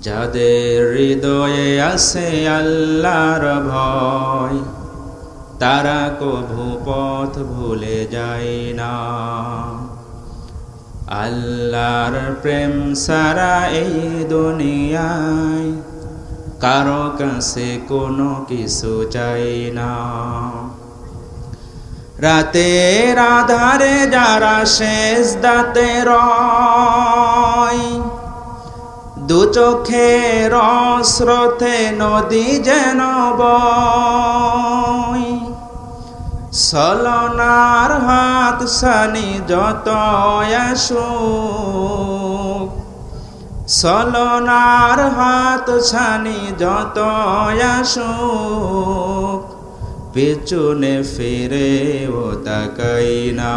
যাদের হৃদয়ে আছে আল্লাহর ভয়, তারা কভু পথ ভুলে যায় না। আল্লাহর প্রেম সারা এই দুনিয়ায় কারও কাছে কোনো কিছু চাই না। রাতের আধারে যারা শেষ দাতে রয় দু চোখের স্রোতে নদী যেন বয়। সলনার হাত সানি যত আসুক সলনার হাত ছানি যত আসুক, পেছনে ফিরে ও তাকাই না।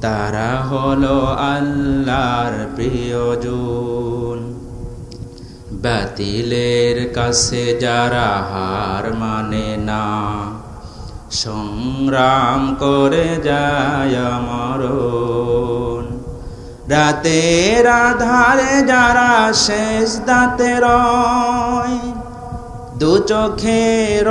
তারা হলো আল্লাহর প্রিয়জন বাতিলের কাছে যারা হার মানে না, সংগ্রাম করে যায় মরণ। রাতের আধারে যারা শেষ দাঁতে রয়, দু চোখের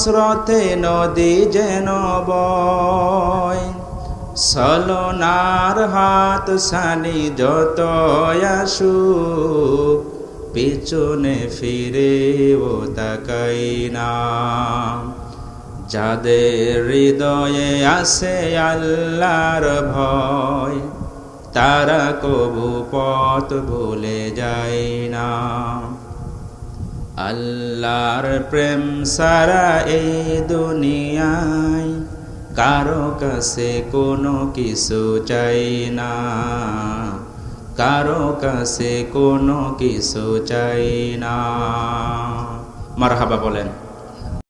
স্রোতে নদী যেন বয়। সলনার হাত সানি যত আসুক পিছনে ফিরে ও তাকাই না। যাদের হৃদয়ে আছে আল্লাহর ভয়, তারা কবু পথ ভুলে যায় না। আল্লাহর প্রেম সারা এই দুনিয়ায় কারও কাছে কোনো কিছু চাই না। কারও কাছে কোনো কিছু চাই না। মারহাবা বলেন।